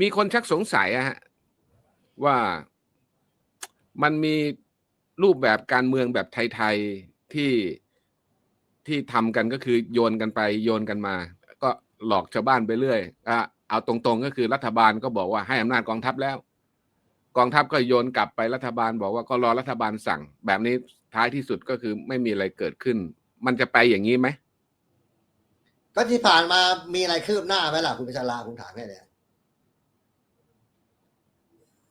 มีคนชักสงสัยอะฮะว่ามันมีรูปแบบการเมืองแบบไทยๆที่ที่ทำกันก็คือโยนกันไปโยนกันมา ก็หลอกชาวบ้านไปเรื่อยอะเอาตรงๆก็คือรัฐบาลก็บอกว่าให้อำนาจกองทัพแล้ว กองทัพก็โยนกลับไปรัฐบาลบอกว่าก็รอรัฐบาลสั่ง แบบนี้ท้ายที่สุดก็คือไม่มีอะไรเกิดขึ้น มันจะไปอย่างนี้ไหมก็ที่ผ่านมามีอะไรคืบหน้าไหมล่ะคุณพิชาลาคุณถามแค่เนี้ย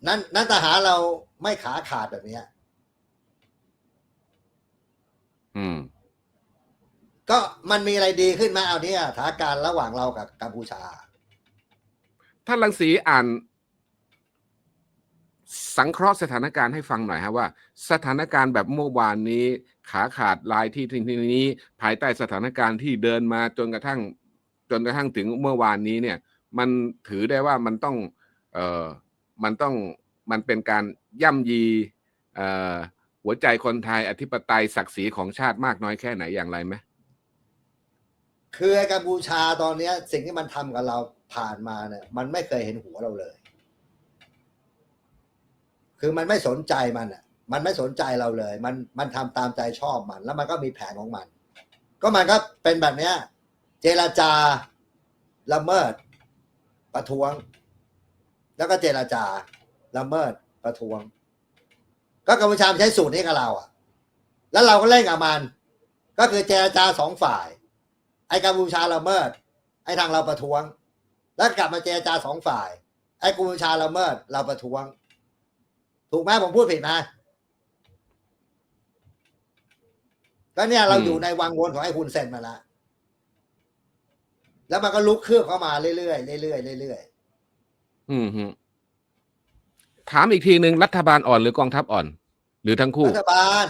นั้นนั้นทหารเราไม่ขาขาดแบบเนี้ย อืม ก็มันมีอะไรดีขึ้นไหมเอาเนี่ยสถานการณ์ระหว่างเรากับกัมพูชา ท่านลังสีอ่าน สังเคราะห์สถานการณ์ให้ฟังหน่อยฮะว่า สถานการณ์แบบเมื่อวานนี้ ขาขาดลายที่ที่นี้ ภายใต้สถานการณ์ที่เดินมาจนกระทั่ง จนกระทั่งถึงเมื่อวานนี้เนี่ย มันถือได้ว่ามันต้อง เอ่อ มันต้องมันเป็นการย่ำยีหัวใจคนไทยอธิปไตยศักดิ์ศรีของชาติมากน้อยแค่ไหนอย่างไรไหมคือกัมพูชาตอนนี้สิ่งที่มันทำกับเราผ่านมาเนี่ย มันไม่เคยเห็นหัวเราเลย คือมันไม่สนใจมันอะ มันไม่สนใจเราเลย มันมันทำตามใจชอบมัน แล้วมันก็มีแผนของมัน ก็มันก็เป็นแบบเนี้ย เจรจาละเมิด ประท้วง แล้วก็เจรจาละเมิดประท้วง ก็กัมพูชาใช้สูตรนี้กับเราอะ แล้วเราก็เล่นกับมัน ก็คือเจรจาสองฝ่าย ไอ้กัมพูชาละเมิด ไอ้ทางเราประท้วง แล้วกลับมาเจรจาสองฝ่าย ไอ้กัมพูชาละเมิด เราประท้วง ถูกไหมผมพูดผิดไหมก็เนี่ยเราอืมอยู่ในวังวนของไอ้คุณเซนมาแล้วแล้วมันก็ลุกคืบเข้ามาเรื่อยๆเรื่อยๆเรื่อย อืมถามอีกทีหนึ่งรัฐบาลอ่อนหรือกองทัพอ่อน หรือทั้งคู่ รัฐบาล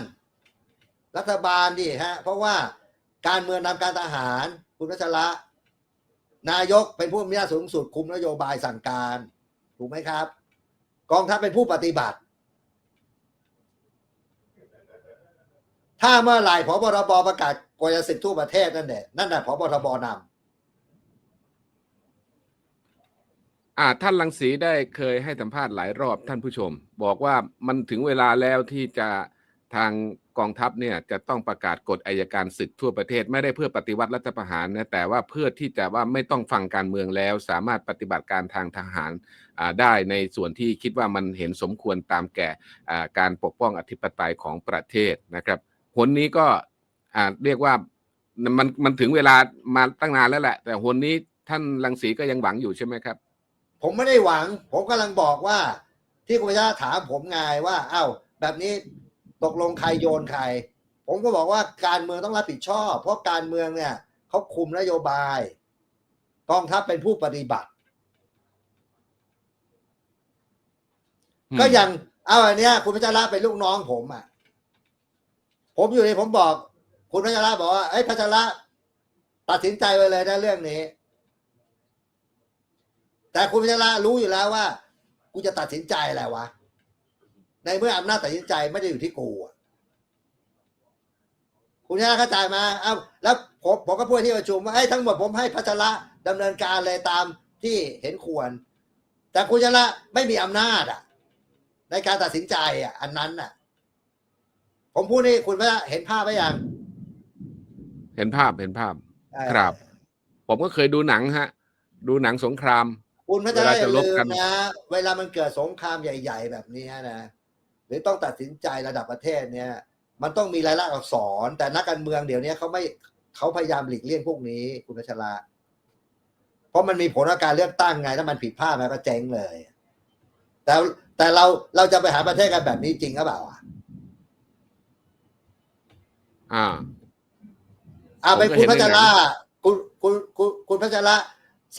รัฐบาลดิฮะ เพราะว่าการเมืองนำการทหาร คุณรัชระนายกเป็นผู้มีอำนาจสูงสุดคุมนโยบายสั่งการ ถูกไหมครับ กองทัพเป็นผู้ปฏิบัติ ถ้าเมื่อไหร่พบรบประกาศกฎสิทธิทั่วประเทศนั่นแหละนั่นแหละพบรบน อ่าท่านลังสีได้เคยให้สัมภาษณ์หลายรอบท่านผู้ชม บอกว่ามันถึงเวลาแล้วที่จะทางกองทัพเนี่ยจะต้องประกาศกฎอายการศึกทั่วประเทศไม่ได้เพื่อปฏิวัติรัฐประหารนะแต่ว่าเพื่อที่จะว่าไม่ต้องฟังการเมืองแล้ว สามารถปฏิบัติการทางทหารอาได้ในส่วนที่คิดว่ามันเห็นสมควรตามแก่อาการปกป้องอธิปไตยของประเทศนะครับผลนี้ก็อาเรียกว่ามันมันถึงเวลามาตั้งนานแล้วแหละ แต่หนนี้ท่านลังสีก็ยังหวังอยู่ใช่ไหมครับ ผมไม่ได้หวัง ผมกำลังบอกว่า ที่คุณพิชาถามผมไงว่าอ้าวแบบนี้ตกลงใครโยนใคร ผมก็บอกว่าการเมืองต้องรับผิดชอบ เพราะการเมืองเนี่ยเขาคุมนโยบาย กองทัพเป็นผู้ปฏิบัติอืมก็อย่างเอาอันเนี้ย คุณพัชระเป็นลูกน้องผมอะ ผมอยู่ในผมบอก คุณพัชระบอกว่าเอ้ยพัชระตัดสินใจไปเลยนะเรื่องนี้ แต่คุณพัชระรู้อยู่แล้วว่า กูจะตัดสินใจอะไรวะ ในเมื่ออำนาจตัดสินใจไม่ได้อยู่ที่กูอะคุณพัชระเข้าใจไหมาเอาแล้วผมผมก็พูดที่ประชุมว่าไอ้ยทั้งหมดผมให้พัชระดำเนินการเลยตามที่เห็นควร แต่คุณพัชระไม่มีอำนาจอะในการตัดสินใจอะอันนั้นน่ะผมพูดนี่คุณพัชระเห็นภาพไหมยังเห็นภาพเห็นภาพเอ่อครับ ผมก็เคยดูหนังฮะ ดูหนังสงคราม คุณพัชระเวลาอจะย่าลบลืกัมนนะ เวลามันเกิดสงครามใหญ่ ๆ แบบนี้นะ หรือต้องตัดสินใจระดับประเทศเนี่ย มันต้องมีรายละอักษร แต่นักการเมืองเดี๋ยวนี้เขาไม่เขาพยายามหลีกเลี่ยงพวกนี้ คุณพัชระเพราะมันมีผลของการเลือกตั้งไง ถ้ามันผิดพลาดมันก็เจ๊งเลย แต่แต่เราเราจะไปหาประเทศกันแบบนี้จริงหรือเปล่าอะอ่าอ่าผมเป็นก็คุณเห็นพัชในหนัระคุณคุณคุณคุณพัชระ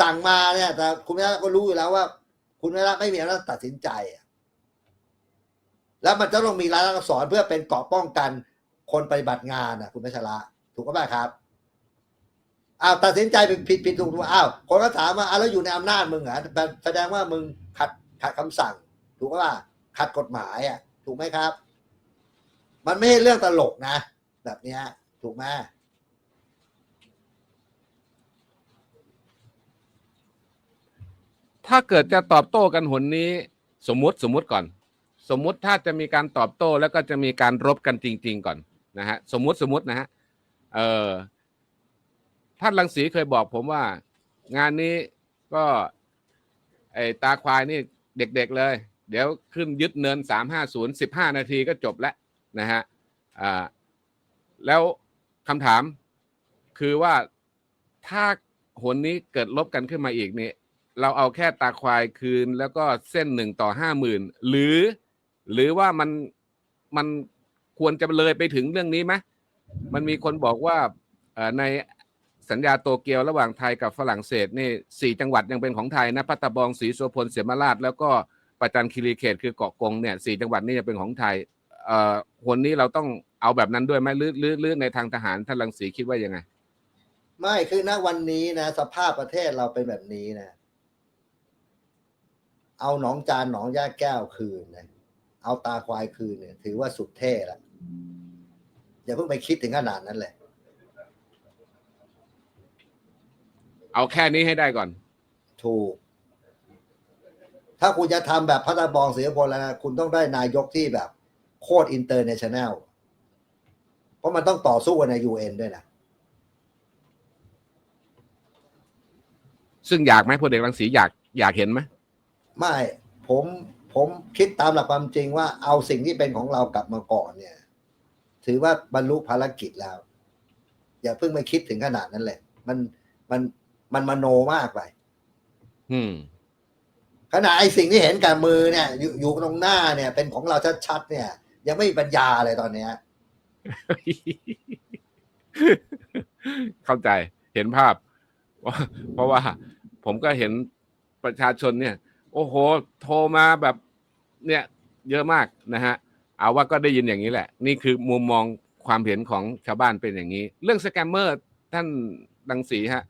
สั่งมาเนี่ย แต่คุณพัชระก็รู้อยู่แล้วว่า คุณพัชระไม่มีอำนาจตัดสินใจอะแล้วมันจะต้องมีรายลักษณ์อักษรเพื่อเป็นเกราะป้องกันคนปฏิบัติงานอะคุณพัชระถูกก็ไหมครับอ้าวตัดสินใจผิดผิดถูกถูกอ้าวคนก็ถามว่าอ้าวแล้วอยู่ในอำนาจมึงเหรอแสดงว่ามึงขัดขัดคำสั่ง ถูกป่ะขัดกฎหมายอะ ถูกไหมครับ มันไม่ใช่เรื่องตลกนะ แบบนี้ถูกไหม ถ้าเกิดจะตอบโต้กันหนนี้ สมมุติสมมุติก่อน สมมุติถ้าจะมีการตอบโต้แล้วก็จะมีการรบกันจริง ๆ ก่อนนะฮะสมมุติสมมุตินะฮะเออท่านรังสีเคยบอกผมว่า งานนี้ก็ไอตาควายนี่เด็กๆเลย เดี๋ยวขึ้นยึดเนินสามห้าศูนย์สิบห้านาทีก็จบแล้วนะฮะอ่าแล้วคำถามคือว่าถ้าหนนี้เกิดลบกันขึ้นมาอีกนี่ เราเอาแค่ตาควายคืน แล้วก็เส้นหนึ่งต่อห้าหมื่นหรือ หรือว่ามันมันควรจะเลยไปถึงเรื่องนี้ไหมมันมีคนบอกว่าในสัญญาโตเกียวระหว่างไทยกับฝรั่งเศสนี่สี่จังหวัดยังเป็นของไทยนะพัตตาบองศรีโสพลเสียมราช แล้วก็ประจันคีรีเขตคือเกาะกงเนี่ยสี่จังหวัดนี่ยังเป็นของไทยเอ่อคนนี้เราต้องเอาแบบนั้นด้วยไหมหรือหรือหรือในทางทหารท่านรังสีคิดว่ายังไง ไม่คือณวันนี้นะ สภาพประเทศเราเป็นแบบนี้นะ เอาหนองจานหนองย่าแก้วคืนนะเอาตาควายคืนเนี่ย ถือว่าสุดเท่แล้วอย่าเพิ่งไปคิดถึงขนาดนั้นเลยเอาแค่นี้ให้ได้ก่อน ถูก ถ้าคุณจะทำแบบพัฒบองเสียพลแล้วนะคุณต้องได้นายกที่แบบ โคตรอินเตอร์เนชั่นแนลเพราะมันต้องต่อสู้กันในยูเอ็นด้วยนะซึ่งอยากไหมพลเอกรังสีอยากอยากเห็นไหม ไม่ผมผมคิดตามหลักความจริงว่าเอาสิ่งที่เป็นของเรากลับมาก่อนเนี่ย ถือว่าบรรลุภารกิจแล้ว อย่าเพิ่งไปคิดถึงขนาดนั้นเลย มันมันมันมโนมากไปอืมขณะไอ้สิ่งที่เห็นกับมือเนี่ยอยู่อยู่ตรงหน้าเนี่ย เป็นของเราชัดๆเนี่ย ยังไม่มีปัญญาเลยตอนเนี้ยเข้าใจเห็นภาพว่าเพราะว่าผมก็เห็นประชาชนเนี่ย โอ้โห โทรมาแบบเนี่ยเยอะมากนะฮะ เอาว่าก็ได้ยินอย่างนี้แหละ นี่คือมุมมองความเห็นของชาวบ้านเป็นอย่างนี้ เรื่องสแกมเมอร์ท่านดังสีฮะ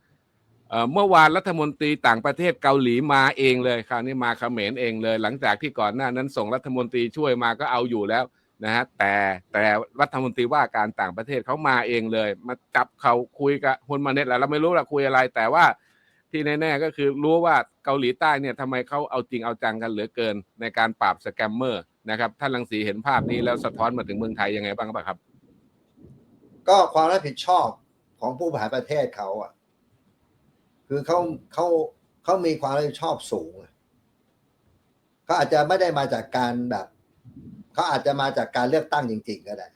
เมื่อวานรัฐมนตรีต่างประเทศเกาหลีมาเองเลยคราวนี้มาเขมรเองเลย หลังจากที่ก่อนหน้านั้นส่งรัฐมนตรีช่วยมาก็เอาอยู่แล้วนะฮะแต่แต่รัฐมนตรีว่าการต่างประเทศเขามาเองเลย มาจับเขาคุยกับฮุนมาเน็ตแหละเราไม่รู้ละคุยอะไร แต่ว่าที่แน่ๆก็คือรู้ว่า เกาหลีใต้เนี่ยทำไมเขาเอาจริงเอาจังกันเหลือเกิน ในการปราบสแกมเมอร์นะครับท่านรังสีเห็นภาพนี้แล้วสะท้อนมาถึงเมืองไทยยังไงบ้างครับ ก็ความรับผิดชอบของผู้บริหารประเทศเขาอะ คือเขาเขาเขามีความรับผิดชอบสูงเขาอาจจะไม่ได้มาจากการแบบเขาอาจจะมาจากการเลือกตั้งจริง ๆ ก็ได้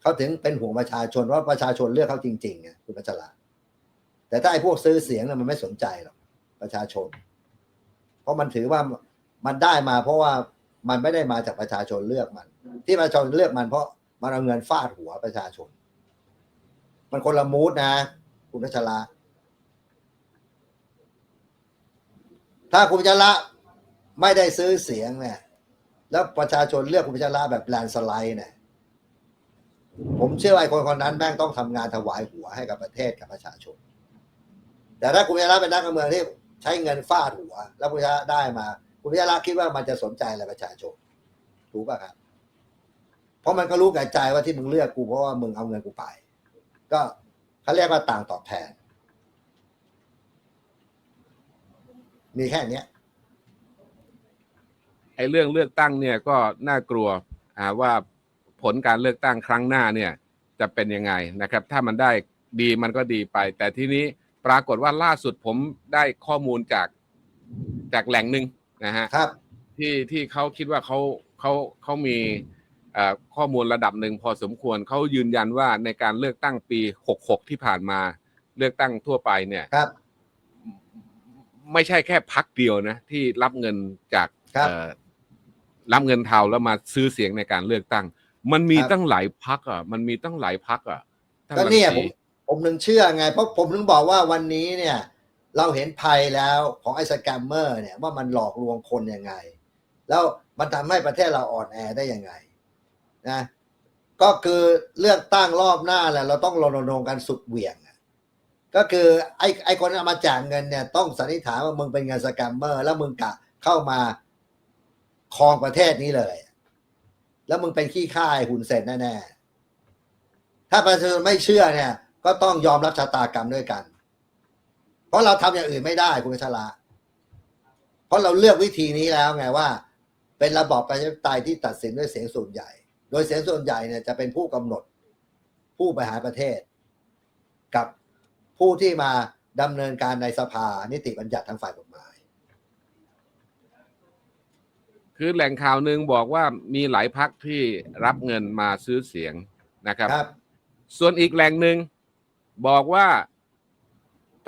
เขาถึงเป็นห่วงประชาชนว่าประชาชนเลือกเขาจริงๆไงคุณพัชราแต่ถ้าไอ้พวกซื้อเสียงน่ะมันไม่สนใจหรอก ประชาชน เพราะมันถือว่ามันได้มา เพราะว่ามันไม่ได้มาจากประชาชนเลือกมัน ที่ประชาชนเลือกมันเพราะมันเอาเงินฟาดหัวประชาชน มันคนละมูดนะ คุณพัชราถ้าคุณชระไม่ได้ซื้อเสียงเนี่ย แล้วประชาชนเลือกคุณชระแบบแลนสไลด์เนี่ยผมเชื่อว่าไอ้คนคนนั้นแม่งต้องทำงานถวายหัวให้กับประเทศกับประชาชน แต่ถ้าคุณชระเป็นนักการเมืองที่ ช้เงินฟาดหัว แล้วคุณพัชระได้มา คุณพัชระคิดว่ามันจะสนใจอะไรประชาชนถูกป่ะครับ เพราะมันก็รู้กับใจว่าที่มึงเลือกกูเพราะว่ามึงเอาเงินกูไป ก็เขาเรียกว่าต่างตอบแทน มีแค่เนี้ยไอ้เรื่องเลือกตั้งเนี่ยก็น่ากลัวอ่าว่าผลการเลือกตั้งครั้งหน้าเนี่ย จะเป็นยังไงนะครับ ถ้ามันได้ดีมันก็ดีไป แต่ทีนี้ ปรากฏว่าล่าสุดผมได้ข้อมูลจากจากแหล่งหนึ่งนะฮะครับที่ที่เขาคิดว่าเขาเขาเขามีเอ่อข้อมูลระดับหนึ่งพอสมควรเขายืนยันว่าในการเลือกตั้งปี 66 ที่ผ่านมาเลือกตั้งทั่วไปเนี่ยครับ ไม่ใช่แค่พักเดียวนะ ที่รับเงินจากครับเอ่อรับเงินเทาแล้วมาซื้อเสียงในการเลือกตั้ง มันมีครับตั้งหลายพักอะ มันมีตั้งหลายพักอะท่าก็เนี่ยรังผสีม ผมถึงเชื่อไง เพราะผมถึงบอกว่าวันนี้เนี่ย เราเห็นภัยแล้วของไอ้สแกมเมอร์เนี่ยว่ามันหลอกลวงคนยังไง แล้วมันทำให้ประเทศเราอ่อนแอได้ยังไงนะก็คือเลือกตั้งรอบหน้าแหละเราต้องรณรงค์กันสุดเหวี่ยงก็คือไอ้ไอ้คนที่เอามาจ่ายเงินเนี่ย ต้องสันนิษฐานว่ามึงเป็นเงินสแกมเมอร์ แล้วมึงกะเข้ามาครองประเทศนี้เลย แล้วมึงเป็นขี้ข้าไอ้หุ่นเซนแน่ๆถ้าประชาชนไม่เชื่อเนี่ย ก็ต้องยอมรับชะตากรรมด้วยกัน เพราะเราทำอย่างอื่นไม่ได้คุณพัชระเพราะเราเลือกวิธีนี้แล้วไงว่า เป็นระบอบประชาธิปไตยที่ตัดสินด้วยเสียงส่วนใหญ่ โดยเสียงส่วนใหญ่เนี่ยจะเป็นผู้กำหนดผู้บริหารประเทศ กับผู้ที่มาดำเนินการในสภานิติบัญญัติทางฝ่ายกฎหมาย คือแหล่งข่าวหนึ่งบอกว่ามีหลายพักที่รับเงินมาซื้อเสียงนะครับครับส่วนอีกแหล่งหนึ่ง บอกว่า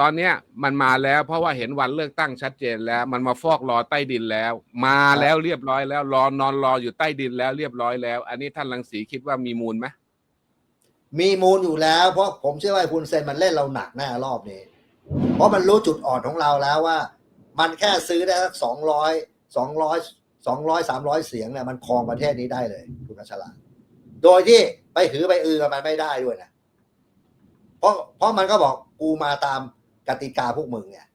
ตอนเนี้ยมันมาแล้วเพราะว่าเห็นวันเลือกตั้งชัดเจนแล้ว มันมาฟอกรอใต้ดินแล้ว มาแล้วเรียบร้อยแล้ว รอนอนรออยู่ใต้ดินแล้วเรียบร้อยแล้ว อันนี้ท่านรังสีคิดว่ามีมูลไหมมีมูลอยู่แล้ว เพราะผมเชื่อว่าคุณเซนมันเล่นเราหนักแน่รอบนี้ เพราะมันรู้จุดอ่อนของเราแล้วว่า มันแค่ซื้อได้สักสองร้อยสองร้อยสองร้อยสามร้อยเสียงเนี่ยมันครองประเทศนี้ได้เลย คุณอัชราโดยที่ไปถือไปอือกับมันไม่ได้ด้วยนะ เพราะเพราะมันก็บอกกูมาตามกติกาพวกมึงเนี่ย